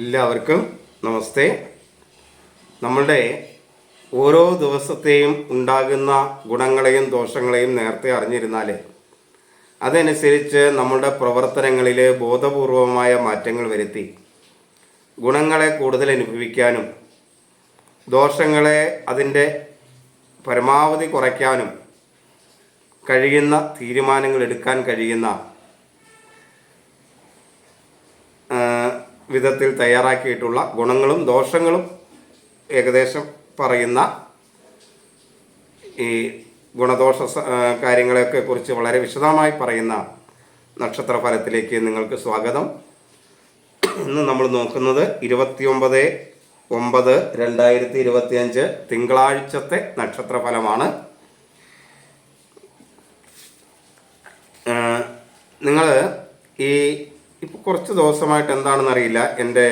എല്ലാവർക്കും നമസ്തേ. നമ്മളുടെ ഓരോ ദിവസത്തെയും ഉണ്ടാകുന്ന ഗുണങ്ങളെയും ദോഷങ്ങളെയും നേരത്തെ അറിഞ്ഞിരുന്നാൽ അതനുസരിച്ച് നമ്മളുടെ പ്രവർത്തനങ്ങളിൽ ബോധപൂർവമായ മാറ്റങ്ങൾ വരുത്തി ഗുണങ്ങളെ കൂടുതൽ അനുഭവിക്കാനും ദോഷങ്ങളെ അതിന്റെ പരമാവധി കുറയ്ക്കാനും കഴിയുന്ന തീരുമാനങ്ങൾ എടുക്കാൻ കഴിയുന്ന ആ, വിധത്തിൽ തയ്യാറാക്കിയിട്ടുള്ള ഗുണങ്ങളും ദോഷങ്ങളും ഏകദേശം പറയുന്ന ഈ ഗുണദോഷ കാര്യങ്ങളെയൊക്കെ കുറിച്ച് വളരെ വിശദമായി പറയുന്ന നക്ഷത്ര ഫലത്തിലേക്ക് നിങ്ങൾക്ക് സ്വാഗതം. ഇന്ന് നമ്മൾ നോക്കുന്നത് ഇരുപത്തിയൊമ്പത് ഒമ്പത് രണ്ടായിരത്തി ഇരുപത്തിയഞ്ച് തിങ്കളാഴ്ചത്തെ നക്ഷത്ര ഫലമാണ് നിങ്ങൾ ഈ ഇപ്പോൾ കുറച്ച് ദിവസമായിട്ട് എന്താണെന്ന് അറിയില്ല. എന്റെ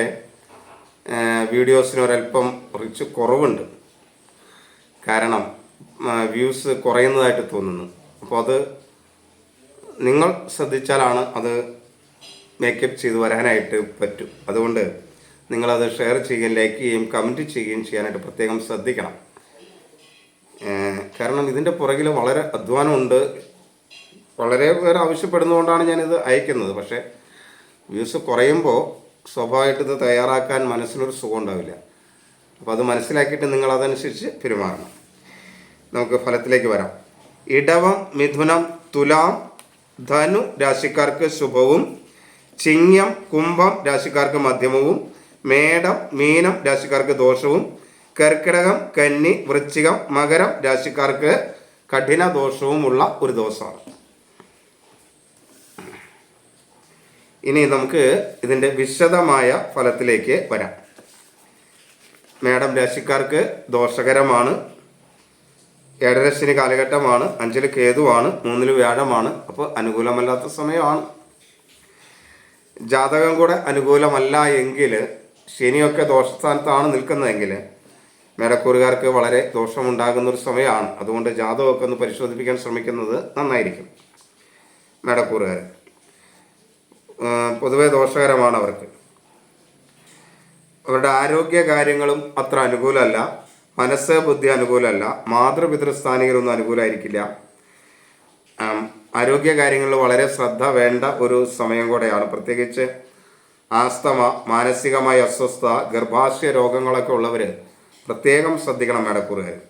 വീഡിയോസിന് ഒരല്പം റിച്ച് കുറവുണ്ട്. കാരണം വ്യൂസ് കുറയുന്നതായിട്ട് തോന്നുന്നു. അപ്പോൾ അത് നിങ്ങൾ ശ്രദ്ധിച്ചാലാണ് അത് മേക്കപ്പ് ചെയ്ത് വരാനായിട്ട് പറ്റും. അതുകൊണ്ട് നിങ്ങളത് ഷെയർ ചെയ്യുകയും ലൈക്ക് ചെയ്യുകയും കമന്റ് ചെയ്യുകയും ചെയ്യാനായിട്ട് പ്രത്യേകം ശ്രദ്ധിക്കണം. കാരണം ഇതിന്റെ പുറകിൽ വളരെ അധ്വാനമുണ്ട്. വളരെ പേർ ആവശ്യപ്പെടുന്നതുകൊണ്ടാണ് ഞാനിത് അയക്കുന്നത്. പക്ഷേ വ്യൂസ് കുറയുമ്പോൾ സ്വാഭാവികമായിട്ട് ഇത് തയ്യാറാക്കാൻ മനസ്സിലൊരു സുഖം ഉണ്ടാവില്ല അപ്പോൾ അത് മനസ്സിലാക്കിയിട്ട് നിങ്ങൾ അതനുസരിച്ച് പെരുമാറണം. നമുക്ക് ഫലത്തിലേക്ക് വരാം. ഇടവം മിഥുനം തുലാം ധനു രാശിക്കാർക്ക് ശുഭവും ചിങ്ങം കുംഭം രാശിക്കാർക്ക് മധ്യമവും മേടം മീനം രാശിക്കാർക്ക് ദോഷവും കർക്കിടകം കന്നി വൃശ്ചികം മകരം രാശിക്കാർക്ക് കഠിന ദോഷവുമുള്ള ഒരു ദിവസമാണ്. ഇനി നമുക്ക് ഇതിന്റെ വിശദമായ ഫലത്തിലേക്ക് വരാം. മേടം രാശിക്കാർക്ക് ദോഷകരമാണ്. ഏഴരശ്ശിന് കാലഘട്ടമാണ്. അഞ്ചിൽ കേതുവാണ്. മൂന്നിൽ വ്യാഴമാണ്. അപ്പോൾ അനുകൂലമല്ലാത്ത സമയമാണ്. ജാതകം കൂടെ അനുകൂലമല്ല എങ്കിൽ ശനിയൊക്കെ ദോഷസ്ഥാനത്താണ് നിൽക്കുന്നതെങ്കിൽ മേടക്കൂറുകാർക്ക് വളരെ ദോഷമുണ്ടാകുന്ന ഒരു സമയമാണ്. അതുകൊണ്ട് ജാതകമൊക്കെ ഒന്ന് പരിശോധിപ്പിക്കാൻ ശ്രമിക്കുന്നത് നന്നായിരിക്കും. മേടക്കൂറുകാർ പൊതുവെ ദോഷകരമാണ് അവർക്ക്. അവരുടെ ആരോഗ്യ കാര്യങ്ങളും അത്ര അനുകൂലമല്ല. മനസ്സ് ബുദ്ധി അനുകൂലമല്ല. മാതൃപിതൃസ്ഥാനികരൊന്നും അനുകൂലമായിരിക്കില്ല. ആരോഗ്യ കാര്യങ്ങളിൽ വളരെ ശ്രദ്ധ വേണ്ട ഒരു സമയം കൂടെയാണ്. പ്രത്യേകിച്ച് ആസ്തമ മാനസികമായ അസ്വസ്ഥ ഗർഭാശയ രോഗങ്ങളൊക്കെ ഉള്ളവർ പ്രത്യേകം ശ്രദ്ധിക്കണം മേടക്കൂറുകാർ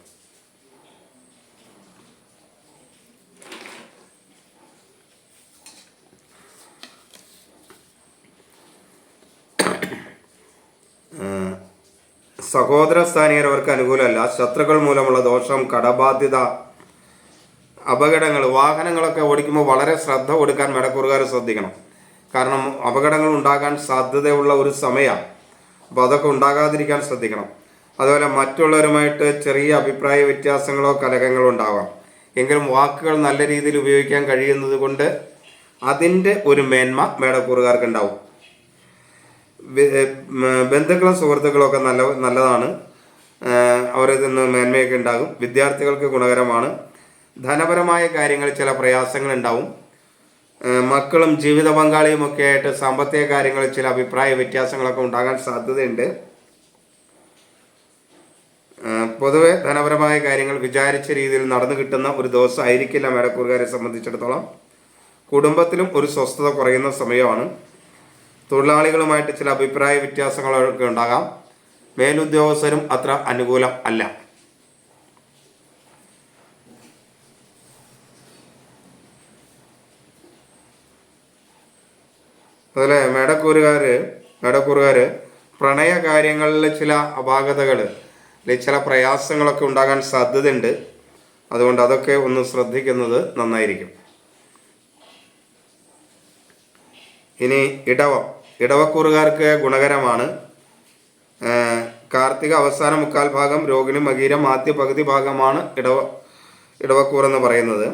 സഹോദര സ്ഥാനീയർ അവർക്ക് അനുകൂലമല്ല. ശത്രുക്കൾ മൂലമുള്ള ദോഷം കടബാധ്യത അപകടങ്ങൾ വാഹനങ്ങളൊക്കെ ഓടിക്കുമ്പോൾ വളരെ ശ്രദ്ധ കൊടുക്കാൻ മെടക്കൂറുകാർ ശ്രദ്ധിക്കണം. കാരണം അപകടങ്ങൾ ഉണ്ടാകാൻ സാധ്യതയുള്ള ഒരു സമയമാണ് അപ്പോൾ അതൊക്കെ ഉണ്ടാകാതിരിക്കാൻ ശ്രദ്ധിക്കണം. അതുപോലെ മറ്റുള്ളവരുമായിട്ട് ചെറിയ അഭിപ്രായ വ്യത്യാസങ്ങളോ കലഹങ്ങളോ ഉണ്ടാവാം. എങ്കിലും വാക്കുകൾ നല്ല രീതിയിൽ ഉപയോഗിക്കാൻ കഴിയുന്നത് കൊണ്ട് അതിന്റെ ഒരു മേന്മ മേടക്കൂറുകാർക്ക് ഉണ്ടാവും ബന്ധുക്കളും സുഹൃത്തുക്കളും ഒക്കെ നല്ല നല്ലതാണ്. അവരിൽ നിന്ന് മേന്മയൊക്കെ ഉണ്ടാകും. വിദ്യാർത്ഥികൾക്ക് ഗുണകരമാണ്. ധനപരമായ കാര്യങ്ങളിൽ ചില പ്രയാസങ്ങൾ ഉണ്ടാവും. മക്കളും ജീവിത പങ്കാളിയും ഒക്കെ ആയിട്ട് സാമ്പത്തിക കാര്യങ്ങളിൽ ചില അഭിപ്രായ വ്യത്യാസങ്ങളൊക്കെ ഉണ്ടാകാൻ സാധ്യതയുണ്ട്. പൊതുവെ ധനപരമായ കാര്യങ്ങൾ വിചാരിച്ച രീതിയിൽ നടന്നു കിട്ടുന്ന ഒരു ദിവസം ആയിരിക്കില്ല മേടക്കൂറുകാരെ സംബന്ധിച്ചിടത്തോളം. കുടുംബത്തിലും ഒരു സ്വസ്ഥത കുറയുന്ന സമയമാണ്. തൊഴിലാളികളുമായിട്ട് ചില അഭിപ്രായ വ്യത്യാസങ്ങളൊക്കെ ഉണ്ടാകാം. മേലുദ്യോഗസ്ഥരും അത്ര അനുകൂലം അല്ല. അതുപോലെ മേടക്കൂറുകാർ മേടക്കൂറുകാർ പ്രണയ കാര്യങ്ങളിൽ ചില അപാകതകൾ അല്ലെങ്കിൽ ചില പ്രയാസങ്ങളൊക്കെ ഉണ്ടാകാൻ സാധ്യതയുണ്ട്. അതുകൊണ്ട് അതൊക്കെ ഒന്ന് ശ്രദ്ധിക്കുന്നത് നന്നായിരിക്കും. ഇനി ഇടവം. ഇടവക്കൂറുകാർക്ക് ഗുണകരമാണ്. കാർത്തിക അവസാന മുക്കാൽ ഭാഗം രോഹിണി മകീരം ആദ്യ പകുതി ഭാഗമാണ് ഇടവ ഇടവക്കൂർ എന്ന് പറയുന്നത്.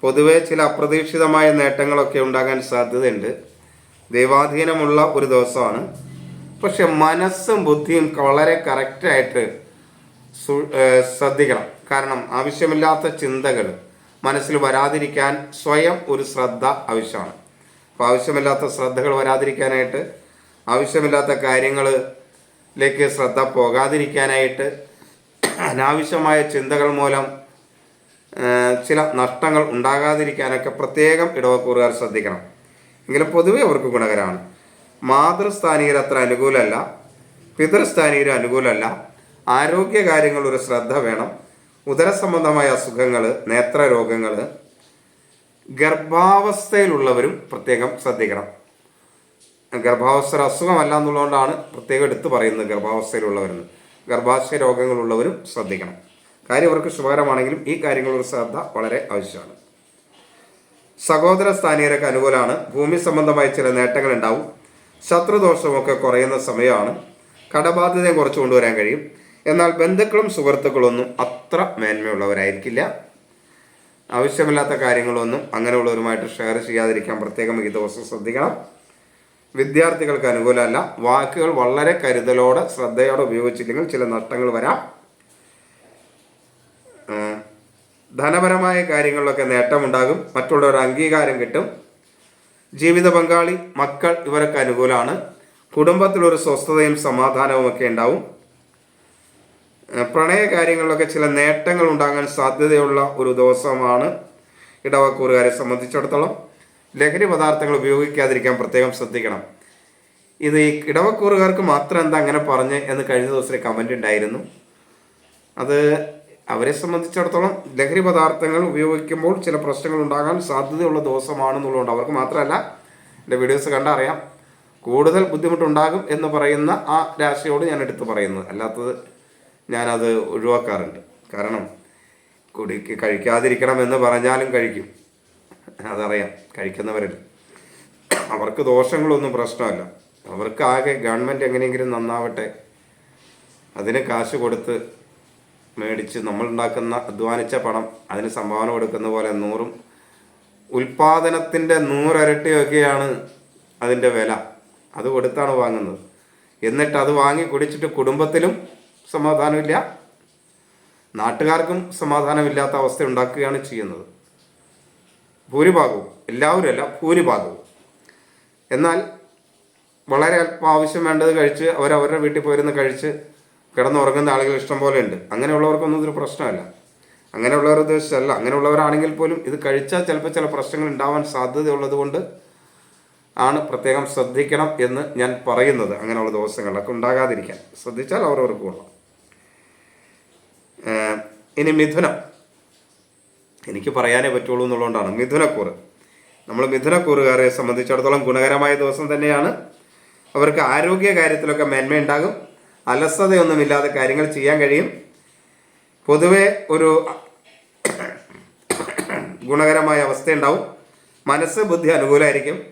പൊതുവെ ചില അപ്രതീക്ഷിതമായ നേട്ടങ്ങളൊക്കെ ഉണ്ടാകാൻ സാധ്യതയുണ്ട്. ദൈവാധീനമുള്ള ഒരു ദിവസമാണ്. പക്ഷെ മനസ്സും ബുദ്ധിയും വളരെ കറക്റ്റായിട്ട് ശ്രദ്ധിക്കണം. കാരണം ആവശ്യമില്ലാത്ത ചിന്തകൾ മനസ്സിൽ വരാതിരിക്കാൻ സ്വയം ഒരു ശ്രദ്ധ ആവശ്യമാണ്. അപ്പോൾ ആവശ്യമില്ലാത്ത ശ്രദ്ധകൾ വരാതിരിക്കാനായിട്ട് ആവശ്യമില്ലാത്ത കാര്യങ്ങളിലേക്ക് ശ്രദ്ധ പോകാതിരിക്കാനായിട്ട് അനാവശ്യമായ ചിന്തകൾ മൂലം ചില നഷ്ടങ്ങൾ ഉണ്ടാകാതിരിക്കാനൊക്കെ പ്രത്യേകം ഇടവക്കൂറുകാർ ശ്രദ്ധിക്കണം. എങ്കിലും പൊതുവെ അവർക്ക് ഗുണകരമാണ്. മാതൃസ്ഥാനീയർ അത്ര അനുകൂലമല്ല പിതൃസ്ഥാനീയർ അനുകൂലമല്ല. ആരോഗ്യ കാര്യങ്ങൾ ഒരു ശ്രദ്ധ വേണം. ഉദര സംബന്ധമായ അസുഖങ്ങൾ നേത്രരോഗങ്ങൾ ഗർഭാവസ്ഥയിലുള്ളവരും പ്രത്യേകം ശ്രദ്ധിക്കണം. ഗർഭാവസ്ഥ ഒരു അസുഖമല്ല എന്നുള്ളതുകൊണ്ടാണ് പ്രത്യേകം എടുത്തു പറയുന്നത് ഗർഭാവസ്ഥയിലുള്ളവരെന്ന്. ഗർഭാശയ രോഗങ്ങളുള്ളവരും ശ്രദ്ധിക്കണം. കാര്യം അവർക്ക് ശുഭകരമാണെങ്കിലും ഈ കാര്യങ്ങളൊരു ശ്രദ്ധ വളരെ ആവശ്യമാണ്. സഹോദര സ്ഥാനീയരൊക്കെ അനുകൂലമാണ്. ഭൂമി സംബന്ധമായ ചില നേട്ടങ്ങൾ ഉണ്ടാവും. ശത്രുദോഷമൊക്കെ കുറയുന്ന സമയമാണ്. കടബാധ്യതയും കുറച്ച് കൊണ്ടുവരാൻ കഴിയും. എന്നാൽ ബന്ധുക്കളും സുഹൃത്തുക്കളൊന്നും അത്ര മേന്മയുള്ളവരായിരിക്കില്ല. ആവശ്യമില്ലാത്ത കാര്യങ്ങളൊന്നും അങ്ങനെയുള്ളവരുമായിട്ട് ഷെയർ ചെയ്യാതിരിക്കാൻ പ്രത്യേകം ഈ ദിവസം ശ്രദ്ധിക്കണം. വിദ്യാർത്ഥികൾക്ക് അനുകൂലമല്ല. വാക്കുകൾ വളരെ കരുതലോടെ ശ്രദ്ധയോടെ ഉപയോഗിച്ചില്ലെങ്കിൽ ചില നഷ്ടങ്ങൾ വരാം. ധനപരമായ കാര്യങ്ങളിലൊക്കെ നേട്ടമുണ്ടാകും. മറ്റുള്ളവരുടെ അംഗീകാരം കിട്ടും. ജീവിത പങ്കാളി മക്കൾ ഇവരൊക്കെ അനുകൂലമാണ്. കുടുംബത്തിലൊരു സ്വസ്ഥതയും സമാധാനവും ഒക്കെ ഉണ്ടാവും. പ്രണയ കാര്യങ്ങളിലൊക്കെ ചില നേട്ടങ്ങൾ ഉണ്ടാകാൻ സാധ്യതയുള്ള ഒരു ദിവസമാണ് ഇടവക്കൂറുകാരെ സംബന്ധിച്ചിടത്തോളം ലഹരി പദാർത്ഥങ്ങൾ ഉപയോഗിക്കാതിരിക്കാൻ പ്രത്യേകം ശ്രദ്ധിക്കണം. ഇത് ഈ ഇടവക്കൂറുകാർക്ക് മാത്രം എന്താ അങ്ങനെ പറഞ്ഞ് എന്ന് കഴിഞ്ഞ ദിവസത്തെ കമന്റ് ഉണ്ടായിരുന്നു. അത് അവരെ സംബന്ധിച്ചിടത്തോളം ലഹരി പദാർത്ഥങ്ങൾ ഉപയോഗിക്കുമ്പോൾ ചില പ്രശ്നങ്ങൾ ഉണ്ടാകാൻ സാധ്യതയുള്ള ദിവസമാണെന്നുള്ളതുകൊണ്ട് അവർക്ക് മാത്രമല്ല എന്റെ വീഡിയോസ് കണ്ടറിയാം. കൂടുതൽ ബുദ്ധിമുട്ടുണ്ടാകും എന്ന് പറയുന്ന ആ രാശിയോട് ഞാൻ എടുത്തു പറയുന്നത്. അല്ലാത്തത് ഞാനത് ഒഴിവാക്കാറുണ്ട്. കാരണം കുടി കഴിക്കാതിരിക്കണം എന്ന് പറഞ്ഞാലും കഴിക്കും. അതറിയാം കഴിക്കുന്നവരിൽ. അവർക്ക് ദോഷങ്ങളൊന്നും പ്രശ്നമല്ല. അവർക്ക് ആകെ ഗവൺമെന്റ് എങ്ങനെയെങ്കിലും നന്നാവട്ടെ. അതിന് കാശ് കൊടുത്ത് മേടിച്ച് നമ്മളുണ്ടാക്കുന്ന അധ്വാനിച്ച പണം അതിന് സംഭാവന കൊടുക്കുന്ന പോലെ നൂറും. ഉൽപാദനത്തിന്റെ നൂറരട്ടിയൊക്കെയാണ് അതിന്റെ വില. അത് കൊടുത്താണ് വാങ്ങുന്നത്. എന്നിട്ട് അത് വാങ്ങി കുടിച്ചിട്ട് കുടുംബത്തിലും സമാധാനമില്ല. നാട്ടുകാർക്കും സമാധാനമില്ലാത്ത അവസ്ഥ ഉണ്ടാക്കുകയാണ് ചെയ്യുന്നത്. ഭൂരിഭാഗവും എല്ലാവരും അല്ല ഭൂരിഭാഗവും. എന്നാൽ വളരെ അല്പം ആവശ്യം വേണ്ടത് കഴിച്ച് അവരവരുടെ വീട്ടിൽ പോയിരുന്ന് കഴിച്ച് കിടന്നുറങ്ങുന്ന ആളുകൾ ഇഷ്ടം പോലെ ഉണ്ട്. അങ്ങനെയുള്ളവർക്കൊന്നും ഇതൊരു പ്രശ്നമല്ല. അങ്ങനെയുള്ളവർ ഉദ്ദേശിച്ചല്ല അങ്ങനെയുള്ളവരാണെങ്കിൽ പോലും ഇത് കഴിച്ചാൽ ചിലപ്പോൾ ചില പ്രശ്നങ്ങൾ ഉണ്ടാവാൻ സാധ്യതയുള്ളത് കൊണ്ട് ആണ് പ്രത്യേകം ശ്രദ്ധിക്കണം എന്ന് ഞാൻ പറയുന്നത്. അങ്ങനെയുള്ള ദിവസങ്ങളിലൊക്കെ ഉണ്ടാകാതിരിക്കാൻ. ശ്രദ്ധിച്ചാൽ അവരവർക്ക് കൊള്ളാം. ഇനി മിഥുനം. എനിക്ക് പറയാനേ പറ്റുള്ളൂ എന്നുള്ളതുകൊണ്ടാണ്. മിഥുനക്കൂറ്. നമ്മൾ മിഥുനക്കൂറുകാരെ സംബന്ധിച്ചിടത്തോളം ഗുണകരമായ ദിവസം തന്നെയാണ്. അവർക്ക് ആരോഗ്യ കാര്യത്തിലൊക്കെ മേന്മയുണ്ടാകും. അലസതയൊന്നുമില്ലാതെ കാര്യങ്ങൾ ചെയ്യാൻ കഴിയും. പൊതുവെ ഒരു ഗുണകരമായ അവസ്ഥയുണ്ടാവും. മനസ്സ് ബുദ്ധി അനുകൂലമായിരിക്കും.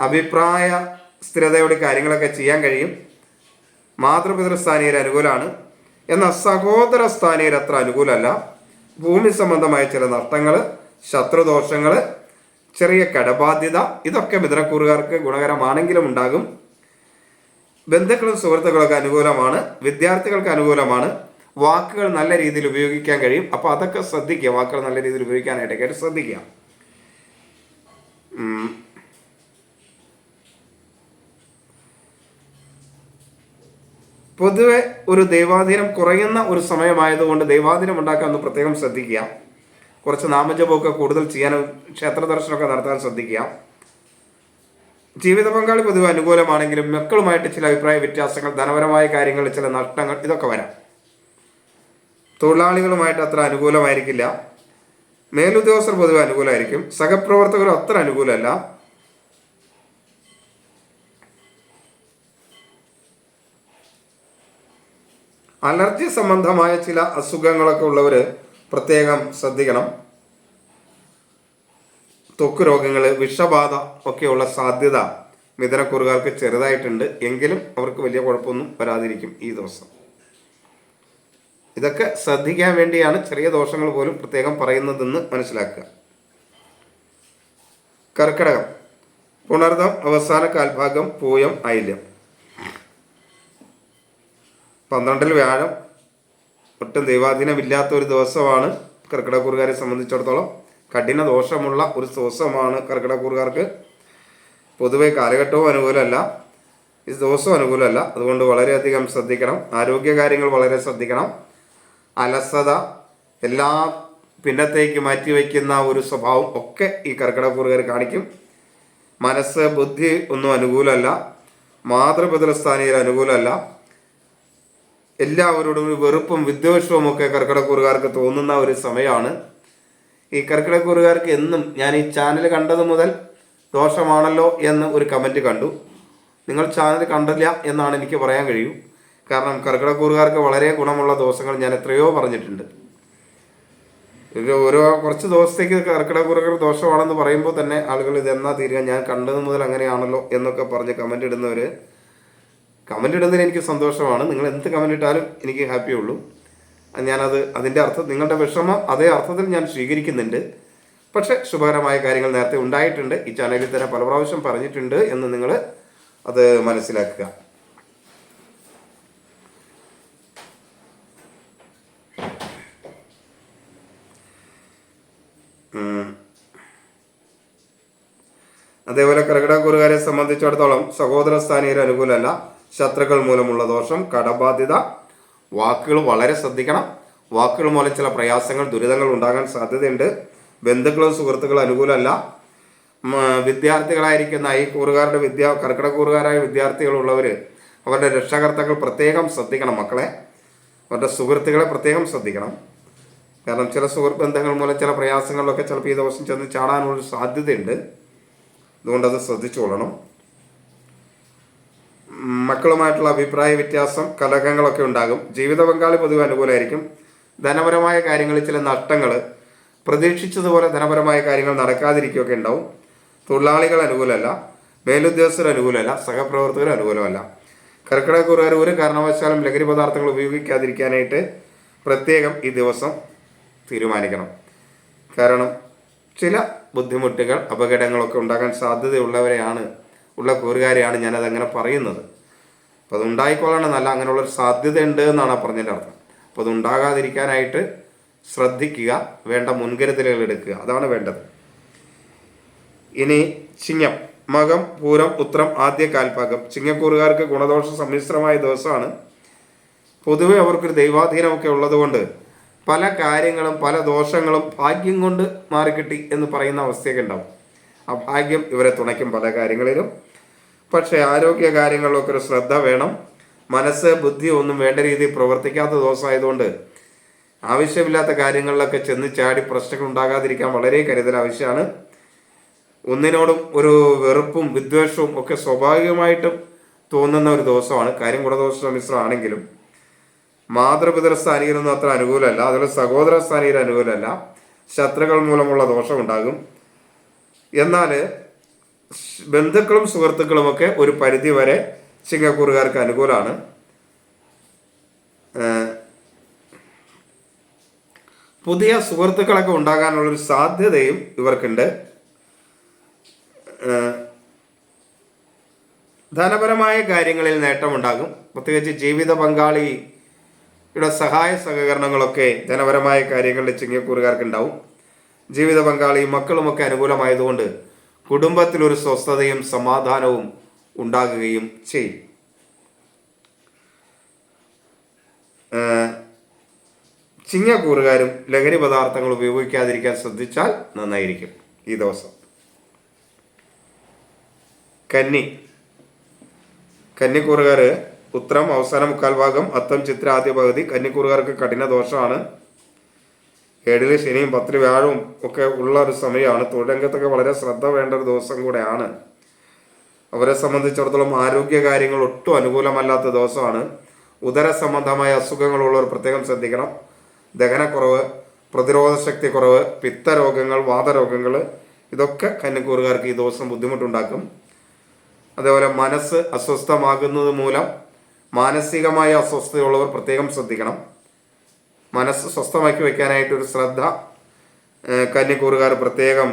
അഭിപ്രായ സ്ഥിരതയോടെ കാര്യങ്ങളൊക്കെ ചെയ്യാൻ കഴിയും. മാതൃപിതൃസ്ഥാനീയർ അനുകൂലമാണ്. എന്നാൽ സഹോദര സ്ഥാനീയർ അത്ര അനുകൂലമല്ല. ഭൂമി സംബന്ധമായ ചില നഷ്ടങ്ങൾ ശത്രുദോഷങ്ങൾ ചെറിയ കടബാധ്യത ഇതൊക്കെ മിഥുനക്കൂറുകാർക്ക് ഗുണകരമാണെങ്കിലും ഉണ്ടാകും. ബന്ധുക്കളും സുഹൃത്തുക്കളൊക്കെ അനുകൂലമാണ് വിദ്യാർത്ഥികൾക്ക് അനുകൂലമാണ്. വാക്കുകൾ നല്ല രീതിയിൽ ഉപയോഗിക്കാൻ കഴിയും. അപ്പോൾ അതൊക്കെ ശ്രദ്ധിക്കുക വാക്കുകൾ നല്ല രീതിയിൽ ഉപയോഗിക്കാനായിട്ടൊക്കെ ശ്രദ്ധിക്കുക. പൊതുവെ ഒരു ദൈവാധീനം കുറയുന്ന ഒരു സമയമായതുകൊണ്ട് ദൈവാധീനം ഉണ്ടാക്കാൻ ഒന്ന് പ്രത്യേകം ശ്രദ്ധിക്കുക. കുറച്ച് നാമജപമൊക്കെ കൂടുതൽ ചെയ്യാനും ക്ഷേത്ര ദർശനമൊക്കെ നടത്താൻ ശ്രദ്ധിക്കുക. ജീവിത പങ്കാളി പൊതുവെ അനുകൂലമാണെങ്കിലും മക്കളുമായിട്ട് ചില അഭിപ്രായ വ്യത്യാസങ്ങൾ ധനപരമായ കാര്യങ്ങളിൽ ചില നഷ്ടങ്ങൾ ഇതൊക്കെ വരാം. തൊഴിലാളികളുമായിട്ട് അത്ര അനുകൂലമായിരിക്കില്ല. മേലുദ്യോഗസ്ഥർ പൊതുവെ അനുകൂലമായിരിക്കും. സഹപ്രവർത്തകർ അത്ര അനുകൂലമല്ല. അലർജി സംബന്ധമായ ചില അസുഖങ്ങളൊക്കെ ഉള്ളവർ പ്രത്യേകം ശ്രദ്ധിക്കണം. ത്വക്ക് രോഗങ്ങൾ വിഷബാധ ഒക്കെയുള്ള സാധ്യത മിഥുനക്കുറുകാർക്ക് ചെറുതായിട്ടുണ്ട്. എങ്കിലും അവർക്ക് വലിയ കുഴപ്പമൊന്നും വരാതിരിക്കും ഈ ദിവസം. ഇതൊക്കെ ശ്രദ്ധിക്കാൻ വേണ്ടിയാണ് ചെറിയ ദോഷങ്ങൾ പോലും പ്രത്യേകം പറയുന്നതെന്ന് മനസ്സിലാക്കുക. കർക്കിടകം പുണർദം അവസാന കാൽഭാഗം പൂയം ഐല്യം പന്ത്രണ്ടിൽ വ്യാഴം. ഒട്ടും ദൈവാധീനമില്ലാത്ത ഒരു ദിവസമാണ് കർക്കിടകൂറുകാരെ സംബന്ധിച്ചിടത്തോളം. കഠിന ദോഷമുള്ള ഒരു ദിവസമാണ് കർക്കിടകൂറുകാർക്ക് പൊതുവെ കാലഘട്ടവും അനുകൂലമല്ല. ഈ ദിവസവും അനുകൂലമല്ല. അതുകൊണ്ട് വളരെയധികം ശ്രദ്ധിക്കണം. ആരോഗ്യകാര്യങ്ങൾ വളരെ ശ്രദ്ധിക്കണം. അലസത എല്ലാ പിന്നത്തേക്ക് മാറ്റിവെക്കുന്ന ഒരു സ്വഭാവം ഒക്കെ ഈ കർക്കിടക്കൂറുകാർ കാണിക്കും. മനസ്സ് ബുദ്ധി ഒന്നും അനുകൂലമല്ല. മാതൃപിതൃസ്ഥാനീയർ അനുകൂലമല്ല. എല്ലാവരോടും ഒരു വെറുപ്പും വിദ്വേഷവും ഒക്കെ കർക്കിടക്കൂറുകാർക്ക് തോന്നുന്ന ഒരു സമയമാണ്. ഈ കർക്കിടക്കൂറുകാർക്ക് എന്നും ഞാൻ ഈ ചാനൽ കണ്ടത് മുതൽ ദോഷമാണല്ലോ എന്ന് ഒരു കമന്റ് കണ്ടു. നിങ്ങൾ ചാനൽ കണ്ടില്ല എന്നാണ് എനിക്ക് പറയാൻ കഴിയൂ. കാരണം കർക്കിടക്കൂറുകാർക്ക് വളരെ ഗുണമുള്ള ദോഷങ്ങൾ ഞാൻ എത്രയോ പറഞ്ഞിട്ടുണ്ട്. ഒരു ഓരോ കുറച്ച് ദിവസത്തേക്ക് കർക്കിടക്കുറകൾ ദോഷമാണെന്ന് പറയുമ്പോൾ തന്നെ ആളുകൾ ഇതെന്നാ തീരുക ഞാൻ കണ്ടത് മുതൽ അങ്ങനെയാണല്ലോ എന്നൊക്കെ പറഞ്ഞ് കമന്റ് ഇടുന്നവർ കമന്റ് ഇടുന്നതിന് എനിക്ക് സന്തോഷമാണ്. നിങ്ങൾ എന്ത് കമന്റ് ഇട്ടാലും എനിക്ക് ഹാപ്പിയേ ഉള്ളൂ. ഞാനത് അതിന്റെ അർത്ഥം നിങ്ങളുടെ വിഷമം അതേ അർത്ഥത്തിൽ ഞാൻ സ്വീകരിക്കുന്നുണ്ട്. പക്ഷേ ശുഭകരമായ കാര്യങ്ങൾ നേരത്തെ ഉണ്ടായിട്ടുണ്ട്. ഈ ചാനലിൽ തന്നെ പല പ്രാവശ്യം പറഞ്ഞിട്ടുണ്ട് എന്ന് നിങ്ങൾ അത് മനസ്സിലാക്കുക. അതേപോലെ അതേപോലെ കർക്കിടകൂറുകാരെ സംബന്ധിച്ചിടത്തോളം സഹോദര സ്ഥാനീയർ അനുകൂലമല്ല. ശത്രുക്കൾ മൂലമുള്ള ദോഷം കടബാധ്യത വാക്കുകൾ വളരെ ശ്രദ്ധിക്കണം. വാക്കുകൾ മൂലം ചില പ്രയാസങ്ങൾ ദുരിതങ്ങൾ ഉണ്ടാകാൻ സാധ്യതയുണ്ട്. ബന്ധുക്കളും സുഹൃത്തുക്കളും അനുകൂലമല്ല. വിദ്യാർത്ഥികളായിരിക്കുന്ന ഈ കൂറുകാരുടെ വിദ്യാ കർക്കിടകൂറുകാരായ വിദ്യാർത്ഥികളുള്ളവർ അവരുടെ രക്ഷകർത്താക്കൾ പ്രത്യേകം ശ്രദ്ധിക്കണം മക്കളെ. അവരുടെ സുഹൃത്തുക്കളെ പ്രത്യേകം ശ്രദ്ധിക്കണം. കാരണം ചില സുഹൃത്ത് ബന്ധങ്ങൾ മൂലം ചില പ്രയാസങ്ങളിലൊക്കെ ചിലപ്പോൾ ഈ ദിവസം ചെന്ന് ചാടാനുള്ള സാധ്യതയുണ്ട്. അതുകൊണ്ട് അത് ശ്രദ്ധിച്ചുകൊള്ളണം മക്കളുമായിട്ടുള്ള അഭിപ്രായ വ്യത്യാസം കലഹങ്ങളൊക്കെ ഉണ്ടാകും. ജീവിത പങ്കാളി പൊതുവെ അനുകൂലമായിരിക്കും. ധനപരമായ കാര്യങ്ങളിൽ ചില നഷ്ടങ്ങൾ പ്രതീക്ഷിച്ചതുപോലെ ധനപരമായ കാര്യങ്ങൾ നടക്കാതിരിക്കുകയൊക്കെ ഉണ്ടാവും. തൊഴിലാളികൾ അനുകൂലമല്ല. മേലുദ്യോഗസ്ഥർ അനുകൂലമല്ല. സഹപ്രവർത്തകർ അനുകൂലമല്ല. കർക്കിടകക്കുറുകാർ ഒരു കാരണവശാലും ലഹരി പദാർത്ഥങ്ങൾ ഉപയോഗിക്കാതിരിക്കാനായിട്ട് പ്രത്യേകം ഈ ദിവസം തീരുമാനിക്കണം. കാരണം ചില ബുദ്ധിമുട്ടുകൾ അപകടങ്ങളൊക്കെ ഉണ്ടാകാൻ സാധ്യതയുള്ളവരെയാണ് ഉള്ള കൂറുകാരെയാണ് ഞാനത് അങ്ങനെ പറയുന്നത്. അപ്പോൾ അത് ഉണ്ടായിക്കൊള്ളണമെന്നല്ല അങ്ങനെയുള്ളൊരു സാധ്യതയുണ്ട് എന്നാണ് പറഞ്ഞതിന്റെ അർത്ഥം. അപ്പോൾ അത് ഉണ്ടാകാതിരിക്കാനായിട്ട് ശ്രദ്ധിക്കുക വേണ്ട മുൻകരുതലുകൾ എടുക്കുക. അതാണ് വേണ്ടത്. ഇനി ചിങ്ങം മകം പൂരം ഉത്രം ആദ്യ കാൽപ്പാകം ചിങ്ങക്കൂറുകാർക്ക് ഗുണദോഷ സമ്മിശ്രമായ ദിവസമാണ്. പൊതുവെ അവർക്കൊരു ദൈവാധീനമൊക്കെ ഉള്ളതുകൊണ്ട് പല കാര്യങ്ങളും പല ദോഷങ്ങളും ഭാഗ്യം കൊണ്ട് മാറിക്കിട്ടി എന്ന് പറയുന്ന അവസ്ഥയൊക്കെ ഉണ്ടാവും. ആ ഭാഗ്യം ഇവരെ തുണയ്ക്കും പല കാര്യങ്ങളിലും. പക്ഷേ ആരോഗ്യ കാര്യങ്ങളിലൊക്കെ ഒരു ശ്രദ്ധ വേണം. മനസ്സ് ബുദ്ധി ഒന്നും വേണ്ട രീതിയിൽ പ്രവർത്തിക്കാത്ത ദിവസമായതുകൊണ്ട് ആവശ്യമില്ലാത്ത കാര്യങ്ങളിലൊക്കെ ചെന്ന് ചാടി പ്രശ്നങ്ങൾ ഉണ്ടാകാതിരിക്കാൻ വളരെ കരുതൽ ആവശ്യമാണ്. ഒന്നിനോടും ഒരു വെറുപ്പും വിദ്വേഷവും ഒക്കെ സ്വാഭാവികമായിട്ടും തോന്നുന്ന ഒരു ദിവസമാണ്. കാര്യം ഗുണദോഷ മിശ്രമാണെങ്കിലും. മാതൃപിതൃ സ്ഥാനീയരൊന്നും അത്ര അനുകൂലമല്ല. അതുപോലെ സഹോദര സ്ഥാനീയർ അനുകൂലമല്ല. ശത്രുക്കൾ മൂലമുള്ള ദോഷമുണ്ടാകും എന്നാൽ ബന്ധുക്കളും സുഹൃത്തുക്കളും ഒക്കെ ഒരു പരിധി വരെ ചിങ്ങക്കൂറുകാർക്ക് അനുകൂലമാണ് പുതിയ സുഹൃത്തുക്കളൊക്കെ ഉണ്ടാകാനുള്ളൊരു സാധ്യതയും ഇവർക്കുണ്ട്. ധനപരമായ കാര്യങ്ങളിൽ നേട്ടമുണ്ടാകും. പ്രത്യേകിച്ച് ജീവിത പങ്കാളിയുടെ സഹായ സഹകരണങ്ങളൊക്കെ ധനപരമായ കാര്യങ്ങളിൽ ചിങ്ങക്കൂറുകാർക്ക് ഉണ്ടാവും ജീവിത പങ്കാളിയും മക്കളുമൊക്കെ അനുകൂലമായതുകൊണ്ട് കുടുംബത്തിലൊരു സ്വസ്ഥതയും സമാധാനവും ഉണ്ടാകുകയും ചെയ്യും. ചിങ്ങ ചിങ്ങക്കൂറുകാരും ലഹരി പദാർത്ഥങ്ങൾ ഉപയോഗിക്കാതിരിക്കാൻ ശ്രദ്ധിച്ചാൽ നന്നായിരിക്കും ഈ ദിവസം. കന്നി. കന്നിക്കൂറുകാർ ഉത്തരം അവസാന മുക്കാൽ ഭാഗം അത്തം ചിത്ര ആദ്യ പകുതി കന്നിക്കൂറുകാർക്ക് കഠിന ദോഷമാണ്. ഏഴിൽ ശനിയും പത്തിന് വ്യാഴവും ഒക്കെ ഉള്ള ഒരു സമയമാണ്. തൊഴിലംഗത്തൊക്കെ വളരെ ശ്രദ്ധ വേണ്ട ഒരു ദിവസം കൂടെയാണ്. അവരെ സംബന്ധിച്ചിടത്തോളം ആരോഗ്യ കാര്യങ്ങൾ ഒട്ടും അനുകൂലമല്ലാത്ത ദിവസമാണ്. ഉദര സംബന്ധമായ അസുഖങ്ങളുള്ളവർ പ്രത്യേകം ശ്രദ്ധിക്കണം. ദഹനക്കുറവ് പ്രതിരോധ ശക്തി കുറവ് പിത്തരോഗങ്ങൾ വാതരോഗങ്ങൾ ഇതൊക്കെ കന്നിക്കൂറുകാർക്ക് ഈ ദിവസം ബുദ്ധിമുട്ടുണ്ടാക്കും. അതേപോലെ മനസ്സ് അസ്വസ്ഥമാകുന്നത് മൂലം മാനസികമായ അസ്വസ്ഥതയുള്ളവർ പ്രത്യേകം ശ്രദ്ധിക്കണം. മനസ്സ് സ്വസ്ഥമാക്കി വയ്ക്കാനായിട്ടൊരു ശ്രദ്ധ ഏഹ്, കന്നിക്കൂറുകാർ പ്രത്യേകം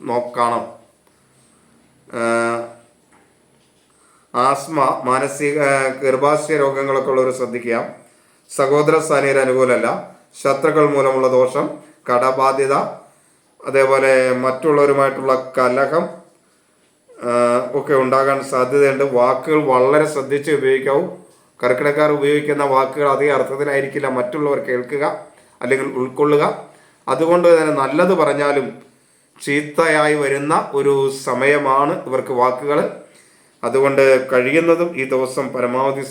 നോക്കണം. ആസ്മ മാനസിക ഗർഭാശയ രോഗങ്ങളൊക്കെ ഉള്ളവർ ശ്രദ്ധിക്കുക. സഹോദര സ്ഥാനീയർ അനുകൂലമല്ല. ശത്രുക്കൾ മൂലമുള്ള ദോഷം കടബാധ്യത അതേപോലെ മറ്റുള്ളവരുമായിട്ടുള്ള കലഹം ഒക്കെ ഉണ്ടാകാൻ സാധ്യതയുണ്ട്. വാക്കുകൾ വളരെ ശ്രദ്ധിച്ച് ഉപയോഗിക്കാവൂ. കർക്കിടക്കാർ ഉപയോഗിക്കുന്ന വാക്കുകൾ അതേ അർത്ഥത്തിലായിരിക്കില്ല. മറ്റുള്ളവർ കേൾക്കുക അല്ലെങ്കിൽ ഉൾക്കൊള്ളുക. അതുകൊണ്ട് തന്നെ നല്ലത് പറഞ്ഞാലും ചീത്തയായി വരുന്ന ഒരു സമയമാണ് ഇവർക്ക് വാക്കുകൾ. അതുകൊണ്ട് കഴിയുന്നതും ഈ ദിവസം പരമാവധി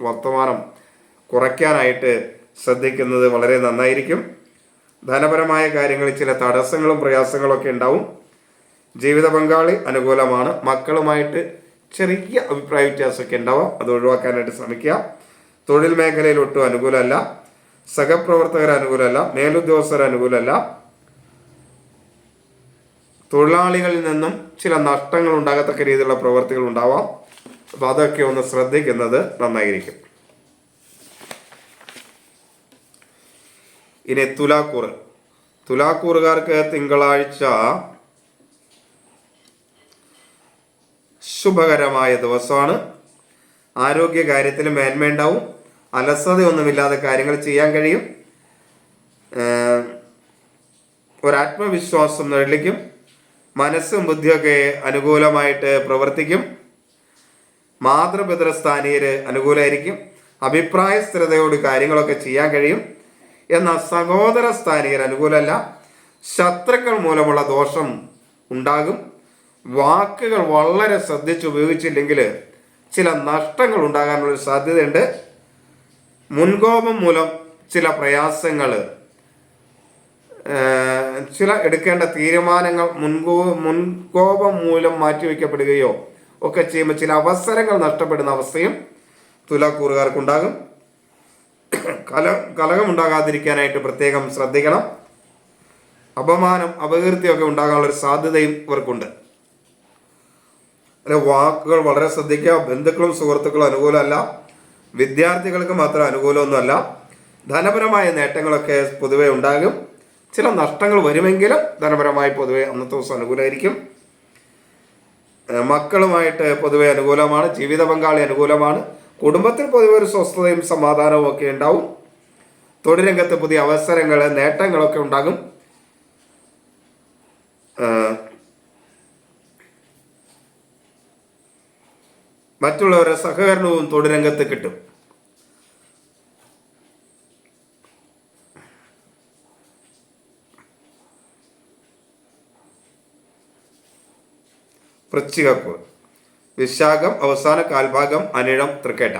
വർത്തമാനം കുറയ്ക്കാനായിട്ട് ശ്രദ്ധിക്കുന്നത് വളരെ നന്നായിരിക്കും. ധനപരമായ കാര്യങ്ങളിൽ ചില തടസ്സങ്ങളും പ്രയാസങ്ങളൊക്കെ ഉണ്ടാവും. ജീവിത പങ്കാളി അനുകൂലമാണ്. മക്കളുമായിട്ട് ചെറിയ അഭിപ്രായ വ്യത്യാസമൊക്കെ ഉണ്ടാവാം. അത് ഒഴിവാക്കാനായിട്ട് ശ്രമിക്കുക. തൊഴിൽ മേഖലയിൽ ഒട്ടും അനുകൂലമല്ല. സഹപ്രവർത്തകർ അനുകൂലമല്ല. മേലുദ്യോഗസ്ഥർ അനുകൂലമല്ല. തൊഴിലാളികളിൽ നിന്നും ചില നഷ്ടങ്ങൾ ഉണ്ടാകത്തക്ക രീതിയിലുള്ള പ്രവർത്തികൾ ഉണ്ടാവാം. അപ്പോൾ അതൊക്കെ ഒന്ന് ശ്രദ്ധിക്കുന്നത് നന്നായിരിക്കും. ഇനി തുലാക്കൂറ്. തുലാക്കൂറുകാർക്ക് തിങ്കളാഴ്ച ശുഭകരമായ ദിവസമാണ്. ആരോഗ്യ കാര്യത്തിൽ മേന്മയുണ്ടാവും. അലസതയൊന്നുമില്ലാതെ കാര്യങ്ങൾ ചെയ്യാൻ കഴിയും. ഒരാത്മവിശ്വാസം നിഴലിക്കും മനസ്സും ബുദ്ധിയൊക്കെ അനുകൂലമായിട്ട് പ്രവർത്തിക്കും. മാതൃപിതൃസ്ഥാനീയര് അനുകൂലമായിരിക്കും. അഭിപ്രായ സ്ഥിരതയോട് കാര്യങ്ങളൊക്കെ ചെയ്യാൻ കഴിയും. എന്നാൽ സഹോദര സ്ഥാനീയർ അനുകൂലമല്ല. ശത്രുക്കൾ മൂലമുള്ള ദോഷം ഉണ്ടാകും. വാക്കുകൾ വളരെ ശ്രദ്ധിച്ച് ഉപയോഗിച്ചില്ലെങ്കിൽ ചില നഷ്ടങ്ങൾ ഉണ്ടാകാനുള്ള സാധ്യതയുണ്ട്. മുൻകോപം മൂലം ചില പ്രയാസങ്ങൾ ചില എടുക്കേണ്ട തീരുമാനങ്ങൾ മുൻകോ മുൻകോപം മൂലം മാറ്റിവെക്കപ്പെടുകയോ ഒക്കെ ചെയ്യുമ്പോൾ ചില അവസരങ്ങൾ നഷ്ടപ്പെടുന്ന അവസ്ഥയും തുലാക്കൂറുകാർക്കുണ്ടാകും. കല കലഹമുണ്ടാകാതിരിക്കാനായിട്ട് പ്രത്യേകം ശ്രദ്ധിക്കണം. അപമാനം അപകീർത്തിയൊക്കെ ഉണ്ടാകാനുള്ള ഒരു സാധ്യതയും ഇവർക്കുണ്ട്. അല്ലെ വാക്കുകൾ വളരെ ശ്രദ്ധിക്കുക ബന്ധുക്കളും സുഹൃത്തുക്കളും അനുകൂലമല്ല വിദ്യാർത്ഥികൾക്ക് മാത്രം അനുകൂലമൊന്നുമല്ല. ധനപരമായ നേട്ടങ്ങളൊക്കെ പൊതുവെ ഉണ്ടാകും. ചില നഷ്ടങ്ങൾ വരുമെങ്കിലും ധനപരമായി പൊതുവെ അന്നത്തെ ദിവസം അനുകൂലമായിരിക്കും. മക്കളുമായിട്ട് പൊതുവെ അനുകൂലമാണ് ജീവിത പങ്കാളി അനുകൂലമാണ്. കുടുംബത്തിൽ പൊതുവെ ഒരു സ്വസ്ഥതയും സമാധാനവും ഒക്കെ ഉണ്ടാവും. തൊഴിൽ രംഗത്ത് പുതിയ അവസരങ്ങൾ നേട്ടങ്ങളൊക്കെ ഉണ്ടാകും. മറ്റുള്ളവരുടെ സഹകരണവും തൊഴിലംഗത്ത് കിട്ടും. വൃശ്ചികക്കൂർ വിശാഖം അവസാന കാൽഭാഗം അനിഴം തൃക്കേട്ട.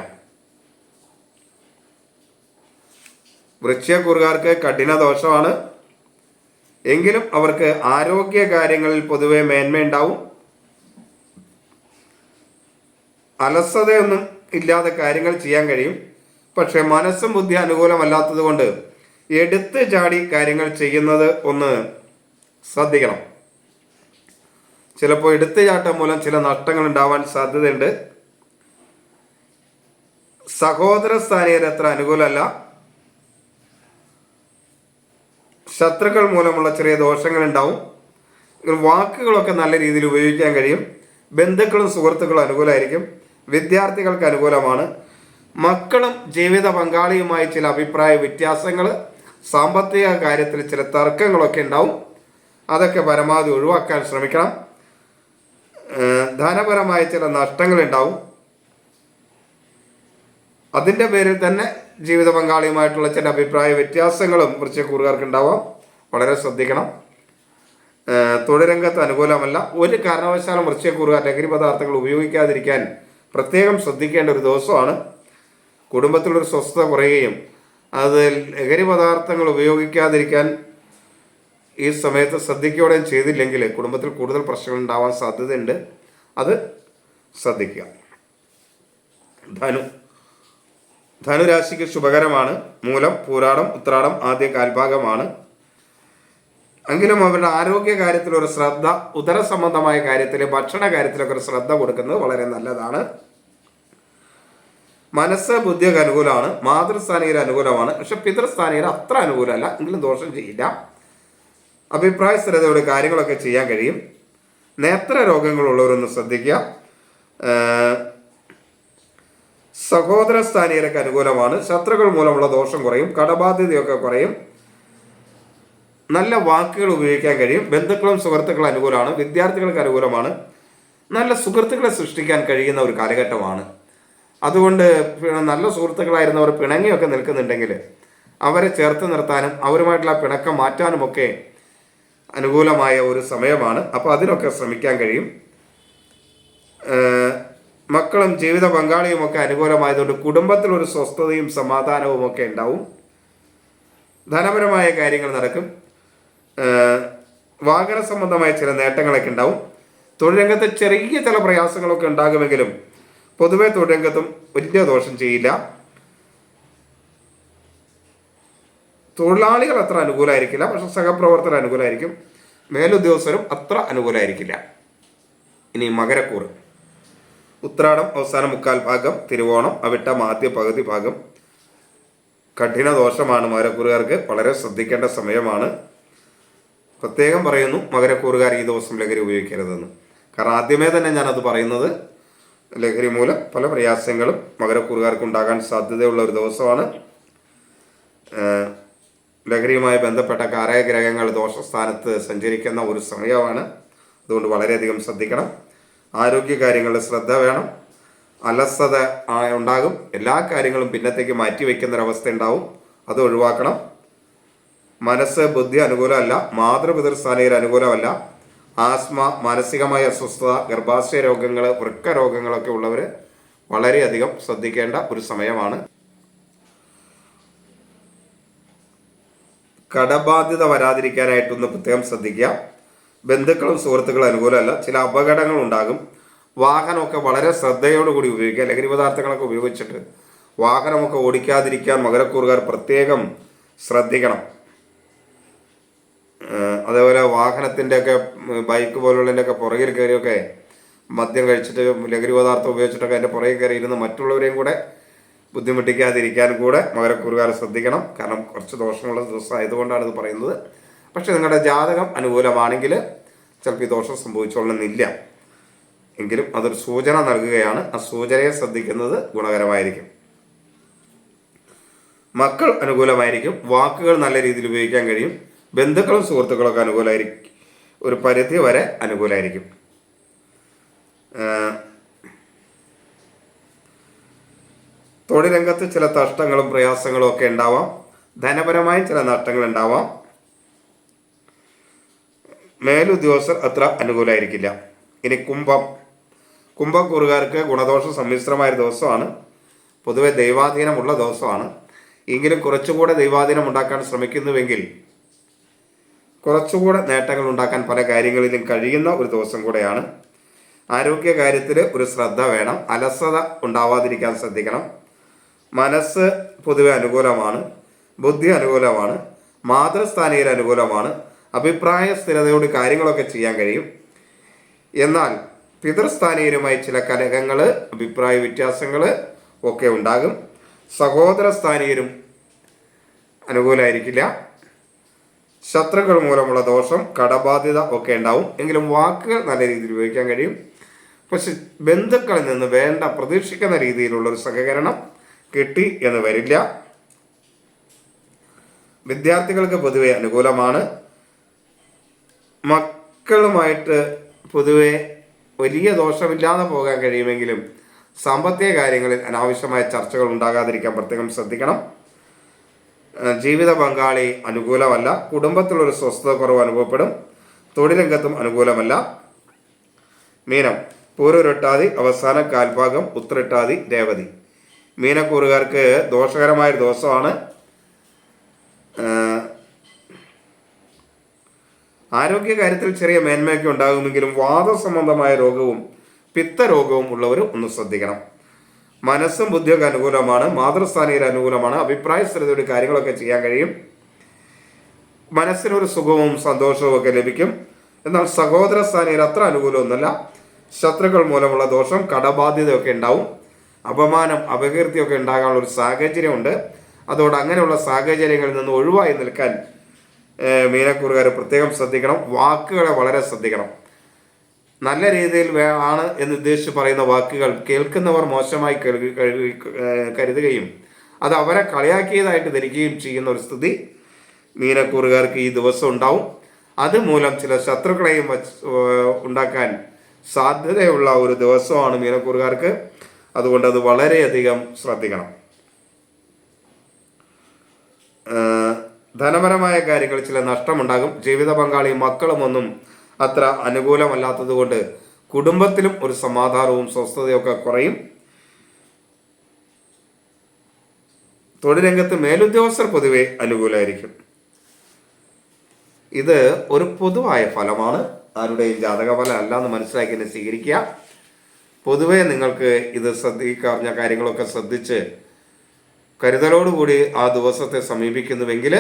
വൃശ്ചികക്കൂറുകാർക്ക് കഠിന ദോഷമാണ്. എങ്കിലും അവർക്ക് ആരോഗ്യ കാര്യങ്ങളിൽ പൊതുവെ മേന്മയുണ്ടാവും. അലസതയൊന്നും ഇല്ലാതെ കാര്യങ്ങൾ ചെയ്യാൻ കഴിയും. പക്ഷെ മനസ്സും ബുദ്ധി അനുകൂലമല്ലാത്തത് കൊണ്ട് എടുത്ത് ചാടി കാര്യങ്ങൾ ചെയ്യുന്നത് ഒന്ന് ശ്രദ്ധിക്കണം. ചിലപ്പോൾ എടുത്തു ചാട്ടം മൂലം ചില നഷ്ടങ്ങൾ ഉണ്ടാവാൻ സാധ്യതയുണ്ട്. സഹോദര സ്ഥാനീയർ അത്ര അനുകൂലമല്ല. ശത്രുക്കൾ മൂലമുള്ള ചെറിയ ദോഷങ്ങൾ ഉണ്ടാവും. വാക്കുകളൊക്കെ നല്ല രീതിയിൽ ഉപയോഗിക്കാൻ കഴിയും. ബന്ധുക്കളും സുഹൃത്തുക്കളും അനുകൂലമായിരിക്കും. വിദ്യാർത്ഥികൾക്ക് അനുകൂലമാണ്. മക്കളും ജീവിത പങ്കാളിയുമായി ചില അഭിപ്രായ വ്യത്യാസങ്ങൾ സാമ്പത്തിക കാര്യത്തിൽ ചില തർക്കങ്ങളൊക്കെ ഉണ്ടാവും. അതൊക്കെ പരമാവധി ഒഴിവാക്കാൻ ശ്രമിക്കണം. ധനപരമായ ചില നഷ്ടങ്ങൾ ഉണ്ടാവും. അതിന്റെ പേരിൽ തന്നെ ജീവിത പങ്കാളിയുമായിട്ടുള്ള ചില അഭിപ്രായ വ്യത്യാസങ്ങളും വൃശ്ചികൂറുകാർക്ക് ഉണ്ടാവാം വളരെ ശ്രദ്ധിക്കണം. തൊഴിലംഗത്ത് അനുകൂലമല്ല. ഒരു കാരണവശാലും വൃശ്ചികൂറുകാർ ലഹരി പദാർത്ഥങ്ങൾ ഉപയോഗിക്കാതിരിക്കാൻ പ്രത്യേകം ശ്രദ്ധിക്കേണ്ട ഒരു ദിവസമാണ്. കുടുംബത്തിലൊരു സ്വസ്ഥത കുറയുകയും അത് ലഹരി പദാർത്ഥങ്ങൾ ഉപയോഗിക്കാതിരിക്കാൻ ഈ സമയത്ത് ശ്രദ്ധിക്കുകയും ചെയ്തില്ലെങ്കിൽ കുടുംബത്തിൽ കൂടുതൽ പ്രശ്നങ്ങൾ ഉണ്ടാവാൻ സാധ്യതയുണ്ട്. അത് ശ്രദ്ധിക്കുക. ധനു. ധനുരാശിക്ക് ശുഭകരമാണ്. മൂലം പൂരാടം ഉത്രാടം ആദ്യ കാൽഭാഗമാണ്. എങ്കിലും അവരുടെ ആരോഗ്യ കാര്യത്തിലൊരു ശ്രദ്ധ ഉദര സംബന്ധമായ കാര്യത്തിൽ ഭക്ഷണ കാര്യത്തിലൊക്കെ ഒരു ശ്രദ്ധ കൊടുക്കുന്നത് വളരെ നല്ലതാണ്. മനസ്സ് ബുദ്ധിയൊക്കെ അനുകൂലമാണ് മാതൃസ്ഥാനികർ അനുകൂലമാണ്. പക്ഷെ പിതൃസ്ഥാനികർ അത്ര അനുകൂലമല്ല എങ്കിലും ദോഷം ചെയ്യില്ല. അഭിപ്രായ സ്ഥിരതയോടെ കാര്യങ്ങളൊക്കെ ചെയ്യാൻ കഴിയും. നേത്ര രോഗങ്ങളുള്ളവരൊന്ന് ശ്രദ്ധിക്കുക. സഹോദര സ്ഥാനീയരൊക്കെ അനുകൂലമാണ്. ശത്രുക്കൾ മൂലമുള്ള ദോഷം കുറയും കടബാധ്യതയൊക്കെ കുറയും. നല്ല വാക്കുകൾ ഉപയോഗിക്കാൻ കഴിയും. ബന്ധുക്കളും സുഹൃത്തുക്കളും അനുകൂലമാണ് വിദ്യാർത്ഥികൾക്ക് അനുകൂലമാണ്. നല്ല സുഹൃത്തുക്കളെ സൃഷ്ടിക്കാൻ കഴിയുന്ന ഒരു കാലഘട്ടമാണ്. അതുകൊണ്ട് നല്ല സുഹൃത്തുക്കളായിരുന്നവർ പിണങ്ങിയൊക്കെ നിൽക്കുന്നുണ്ടെങ്കിൽ അവരെ ചേർത്ത് നിർത്താനും അവരുമായിട്ടുള്ള പിണക്കം മാറ്റാനുമൊക്കെ അനുകൂലമായ ഒരു സമയമാണ്. അപ്പോൾ അതിനൊക്കെ ശ്രമിക്കാൻ കഴിയും. മക്കളും ജീവിത പങ്കാളിയുമൊക്കെ അനുകൂലമായതുകൊണ്ട് കുടുംബത്തിലൊരു സ്വസ്ഥതയും സമാധാനവും ഒക്കെ ഉണ്ടാവും. ധനപരമായ കാര്യങ്ങൾ നടക്കും. വാഹന സംബന്ധമായ ചില നേട്ടങ്ങളൊക്കെ ഉണ്ടാവും. തൊഴിൽ രംഗത്ത് ചെറിയ ചില പ്രയാസങ്ങളൊക്കെ ഉണ്ടാകുമെങ്കിലും പൊതുവെ തൊഴിൽ രംഗത്തും വലിയ ദോഷം ചെയ്യില്ല. തൊഴിലാളികൾ അത്ര അനുകൂലമായിരിക്കില്ല പക്ഷെ സഹപ്രവർത്തകർ അനുകൂലമായിരിക്കും മേലുദ്യോഗസ്ഥരും അത്ര അനുകൂലമായിരിക്കില്ല ഇനി മകരക്കൂറ്. ഉത്രാടം അവസാന മുക്കാൽ ഭാഗം തിരുവോണം അവിട്ടം ആദ്യ പകുതി ഭാഗം. കഠിന ദോഷമാണ് മകരക്കൂറുകാർക്ക് വളരെ ശ്രദ്ധിക്കേണ്ട സമയമാണ്. പ്രത്യേകം പറയുന്നു മകരക്കൂറുകാർ ഈ ദിവസം ലഹരി ഉപയോഗിക്കരുതെന്ന്. കാരണം ആദ്യമേ തന്നെ ഞാനത് പറയുന്നത് ലഹരി മൂലം പല പ്രയാസങ്ങളും മകരക്കൂറുകാർക്ക് ഉണ്ടാകാൻ സാധ്യതയുള്ള ഒരു ദിവസമാണ്. ലഹരിയുമായി ബന്ധപ്പെട്ട കാരഗ്രഹങ്ങൾ ദോഷസ്ഥാനത്ത് സഞ്ചരിക്കുന്ന ഒരു സമയമാണ്. അതുകൊണ്ട് വളരെയധികം ശ്രദ്ധിക്കണം. ആരോഗ്യ കാര്യങ്ങളിൽ ശ്രദ്ധ വേണം. അലസത ഉണ്ടാകും. എല്ലാ കാര്യങ്ങളും പിന്നത്തേക്ക് മാറ്റിവെക്കുന്ന ഒരവസ്ഥ ഉണ്ടാവും അത് ഒഴിവാക്കണം. മനസ്സ് ബുദ്ധി അനുകൂലമല്ല. മാതൃപിതൃസ്ഥാനീയർ അനുകൂലമല്ല. ആസ്മ മാനസികമായ അസ്വസ്ഥത ഗർഭാശയ രോഗങ്ങൾ വൃക്ക രോഗങ്ങളൊക്കെ ഉള്ളവർ വളരെയധികം ശ്രദ്ധിക്കേണ്ട ഒരു സമയമാണ്. കടബാധ്യത വരാതിരിക്കാനായിട്ടൊന്ന് പ്രത്യേകം ശ്രദ്ധിക്കുക. ബന്ധുക്കളും സുഹൃത്തുക്കളും അനുകൂലമല്ല. ചില അപകടങ്ങൾ ഉണ്ടാകും. വാഹനമൊക്കെ വളരെ ശ്രദ്ധയോടുകൂടി ഉപയോഗിക്കുക. ലഹരി പദാർത്ഥങ്ങളൊക്കെ ഉപയോഗിച്ചിട്ട് വാഹനമൊക്കെ ഓടിക്കാതിരിക്കാൻ മകരക്കൂറുകാർ പ്രത്യേകം ശ്രദ്ധിക്കണം. അതേപോലെ വാഹനത്തിന്റെ ഒക്കെ ബൈക്ക് പോലുള്ളതിന്റെ ഒക്കെ പുറകിൽ കയറിയൊക്കെ മദ്യം കഴിച്ചിട്ട് ലഹരി പദാർത്ഥം ഉപയോഗിച്ചിട്ടൊക്കെ അതിന്റെ പുറകിൽ കയറി ഇരുന്ന് മറ്റുള്ളവരെയും കൂടെ ബുദ്ധിമുട്ടിക്കാതിരിക്കാൻ കൂടെ മകരക്കൂറുകാർ ശ്രദ്ധിക്കണം. കാരണം കുറച്ച് ദോഷമുള്ള ദിവസം ആയതുകൊണ്ടാണ് ഇത് പറയുന്നത്. പക്ഷേ നിങ്ങളുടെ ജാതകം അനുകൂലമാണെങ്കിൽ ചിലപ്പോൾ ഈ ദോഷം സംഭവിച്ചോളണമെന്നില്ല എങ്കിലും അതൊരു സൂചന നൽകുകയാണ്. ആ സൂചനയെ ശ്രദ്ധിക്കുന്നത് ഗുണകരമായിരിക്കും. മക്കൾ അനുകൂലമായിരിക്കും. വാക്കുകൾ നല്ല രീതിയിൽ ഉപയോഗിക്കാൻ കഴിയും. ബന്ധുക്കളും സുഹൃത്തുക്കളൊക്കെ അനുകൂലമായിരിക്കും ഒരു പരിധി വരെ അനുകൂലമായിരിക്കും തൊഴിലംഗത്ത് ചില നഷ്ടങ്ങളും പ്രയാസങ്ങളും ഒക്കെ ഉണ്ടാവാം. ധനപരമായും ചില നഷ്ടങ്ങൾ ഉണ്ടാവാം. മേലുദ്യോഗസ്ഥർ അത്ര അനുകൂലമായിരിക്കില്ല ഇനി കുംഭം. കുംഭക്കൂറുകാർക്ക് ഗുണദോഷ സമ്മിശ്രമായ ദിവസമാണ്. പൊതുവെ ദൈവാധീനമുള്ള ദിവസമാണ്. എങ്കിലും കുറച്ചുകൂടെ ദൈവാധീനം ഉണ്ടാക്കാൻ ശ്രമിക്കുന്നുവെങ്കിൽ കുറച്ചുകൂടെ നേട്ടങ്ങൾ ഉണ്ടാക്കാൻ പല കാര്യങ്ങളിലും കഴിയുന്ന ഒരു ദിവസം കൂടെയാണ്. ആരോഗ്യ കാര്യത്തിൽ ഒരു ശ്രദ്ധ വേണം. അലസത ഉണ്ടാവാതിരിക്കാൻ ശ്രദ്ധിക്കണം. മനസ്സ് പൊതുവെ അനുകൂലമാണ്. ബുദ്ധി അനുകൂലമാണ്. മാതൃസ്ഥാനീയർ അനുകൂലമാണ്. അഭിപ്രായ സ്ഥിരതയോട് കാര്യങ്ങളൊക്കെ ചെയ്യാൻ കഴിയും. എന്നാൽ പിതൃസ്ഥാനീയരുമായി ചില കലഹങ്ങൾ അഭിപ്രായ വ്യത്യാസങ്ങൾ ഒക്കെ ഉണ്ടാകും. സഹോദര സ്ഥാനീയരും അനുകൂലമായിരിക്കില്ല ശത്രുക്കൾ മൂലമുള്ള ദോഷം കടബാധ്യത ഒക്കെ ഉണ്ടാവും. എങ്കിലും വാക്കുകൾ നല്ല രീതിയിൽ ഉപയോഗിക്കാൻ കഴിയും. പക്ഷെ ബന്ധുക്കളിൽ നിന്ന് വേണ്ട പ്രതീക്ഷിക്കുന്ന രീതിയിലുള്ള ഒരു സഹകരണം കിട്ടി എന്ന് വരില്ല. വിദ്യാർത്ഥികൾക്ക് പൊതുവെ അനുകൂലമാണ്. മക്കളുമായിട്ട് പൊതുവെ വലിയ ദോഷമില്ലാതെ പോകാൻ കഴിയുമെങ്കിലും സാമ്പത്തിക കാര്യങ്ങളിൽ അനാവശ്യമായ ചർച്ചകൾ ഉണ്ടാകാതിരിക്കാൻ പ്രത്യേകം ശ്രദ്ധിക്കണം. ജീവിത പങ്കാളി അനുകൂലമല്ല കുടുംബത്തിലൊരു സ്വസ്ഥത കുറവ് അനുഭവപ്പെടും തൊഴിലംഗത്തും അനുകൂലമല്ല. മീനം പൂരൊരൊട്ടാതി അവസാന കാൽഭാഗം ഉത്രട്ടാതി രേവതി. മീനക്കൂറുകാർക്ക് ദോഷകരമായൊരു ദിവസമാണ്. ഏഹ് ആരോഗ്യ കാര്യത്തിൽ ചെറിയ മേന്മയൊക്കെ ഉണ്ടാകുമെങ്കിലും വാദസംബന്ധമായ രോഗവും പിത്തരോഗവും ഉള്ളവർ ഒന്ന് ശ്രദ്ധിക്കണം. മനസ്സും ബുദ്ധിയൊക്കെ അനുകൂലമാണ് മാതൃസ്ഥാനീയർ അനുകൂലമാണ് അഭിപ്രായ സ്ഥിരതയുടെ കാര്യങ്ങളൊക്കെ ചെയ്യാൻ കഴിയും. മനസ്സിനൊരു സുഖവും സന്തോഷവും ഒക്കെ ലഭിക്കും. എന്നാൽ സഹോദര സ്ഥാനീയർ അത്ര അനുകൂലമൊന്നുമല്ല. ശത്രുക്കൾ മൂലമുള്ള ദോഷം കടബാധ്യതയൊക്കെ ഉണ്ടാവും. അപമാനം അപകീർത്തിയൊക്കെ ഉണ്ടാകാനുള്ള ഒരു സാഹചര്യമുണ്ട്. അതോടെ അങ്ങനെയുള്ള സാഹചര്യങ്ങളിൽ നിന്ന് ഒഴിവായി നിൽക്കാൻ മീനക്കൂറുകാർ പ്രത്യേകം ശ്രദ്ധിക്കണം. വാക്കുകളെ വളരെ ശ്രദ്ധിക്കണം. നല്ല രീതിയിൽ ആണ് എന്ന് ഉദ്ദേശിച്ച് പറയുന്ന വാക്കുകൾ കേൾക്കുന്നവർ മോശമായി കരുതി- കരുതി- കരുതുകയും അത് അവരെ കളിയാക്കിയതായിട്ട് ധരിക്കുകയും ചെയ്യുന്ന ഒരു സ്ഥിതി മീനക്കൂറുകാർക്ക് ഈ ദിവസം ഉണ്ടാവും. അതുമൂലം ചില ശത്രുക്കളെയും ഉണ്ടാക്കാൻ സാധ്യതയുള്ള ഒരു ദിവസമാണ് മീനക്കൂറുകാർക്ക്. അതുകൊണ്ട് അത് വളരെയധികം ശ്രദ്ധിക്കണം. ധനപരമായ കാര്യങ്ങൾ ചില നഷ്ടമുണ്ടാകും. ജീവിത പങ്കാളിയും മക്കളും ഒന്നും അത്ര അനുകൂലമല്ലാത്തത് കൊണ്ട് കുടുംബത്തിലും ഒരു സമാധാനവും സ്വസ്ഥതയൊക്കെ കുറയും. തൊഴിലംഗത്ത് മേലുദ്യോഗസ്ഥർ പൊതുവെ അനുകൂലമായിരിക്കും ഇത് ഒരു പൊതുവായ ഫലമാണ്. ആരുടെയും ജാതക ഫലം അല്ല എന്ന് മനസ്സിലാക്കി തന്നെ സ്വീകരിക്കുക. പൊതുവെ നിങ്ങൾക്ക് ഇത് ശ്രദ്ധിക്കാവുന്ന കാര്യങ്ങളൊക്കെ ശ്രദ്ധിച്ച് കരുതലോടുകൂടി ആ ദിവസത്തെ സമീപിക്കുന്നുവെങ്കിൽ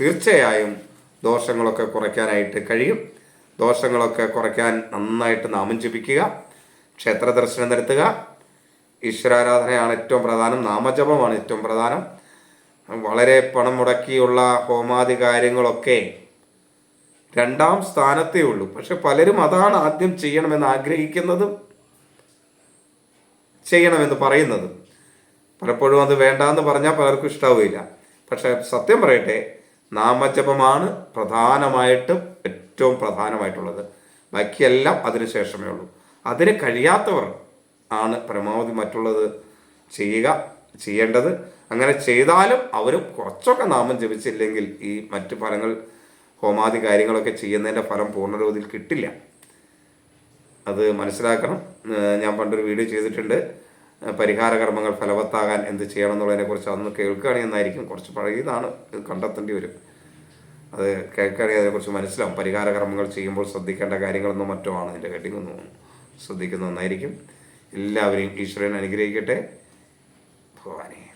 തീർച്ചയായും ദോഷങ്ങളൊക്കെ കുറയ്ക്കാനായിട്ട് കഴിയും. ദോഷങ്ങളൊക്കെ കുറയ്ക്കാൻ നന്നായിട്ട് നാമം ജപിക്കുക ക്ഷേത്ര ദർശനം നടത്തുക. ഈശ്വരാരാധനയാണ് ഏറ്റവും പ്രധാനം നാമജപമാണ് ഏറ്റവും പ്രധാനം. വളരെ പണം മുടക്കിയുള്ള ഹോമാദി കാര്യങ്ങളൊക്കെ രണ്ടാം സ്ഥാനത്തേ ഉള്ളൂ. പക്ഷെ പലരും അതാണ് ആദ്യം ചെയ്യണമെന്ന് ആഗ്രഹിക്കുന്നതും ചെയ്യണമെന്ന് പറയുന്നതും. പലപ്പോഴും അത് വേണ്ടാന്ന് പറഞ്ഞാൽ പലർക്കും ഇഷ്ടാവില്ല പക്ഷെ സത്യം പറയട്ടെ നാമജപമാണ് പ്രധാനമായിട്ടും ഏറ്റവും പ്രധാനമായിട്ടുള്ളത്. ബാക്കിയെല്ലാം അതിന് ശേഷമേ ഉള്ളൂ. അതിന് കഴിയാത്തവർ ആണ് പരമാവധി മറ്റുള്ളത് ചെയ്യുക ചെയ്യേണ്ടത്. അങ്ങനെ ചെയ്താലും അവരും കുറച്ചൊക്കെ നാമം ജപിച്ചില്ലെങ്കിൽ ഈ മറ്റു ഫലങ്ങൾ ഹോമാദി കാര്യങ്ങളൊക്കെ ചെയ്യുന്നതിന്റെ ഫലം പൂർണരൂപത്തിൽ കിട്ടില്ല. അത് മനസ്സിലാക്കണം. ഞാൻ പണ്ടൊരു വീഡിയോ ചെയ്തിട്ടുണ്ട്. പരിഹാര കർമ്മങ്ങൾ ഫലവത്താകാൻ എന്ത് ചെയ്യണം എന്നുള്ളതിനെക്കുറിച്ച് അതൊന്ന് കേൾക്കുകയാണെങ്കിൽ കുറച്ച് പഴയതാണ് കണ്ടെത്തേണ്ടി വരും. അത് കേൾക്കുകയാണെങ്കിൽ അതിനെക്കുറിച്ച് മനസ്സിലാവും. പരിഹാര കർമ്മങ്ങൾ ചെയ്യുമ്പോൾ ശ്രദ്ധിക്കേണ്ട കാര്യങ്ങളൊന്നും മറ്റോ ആണ്. അതിന്റെ ഹെഡിങ് ഒന്നും ശ്രദ്ധിക്കുന്ന നന്നായിരിക്കും. എല്ലാവരെയും ഈശ്വരൻ അനുഗ്രഹിക്കട്ടെ. ഭഗവാനെ.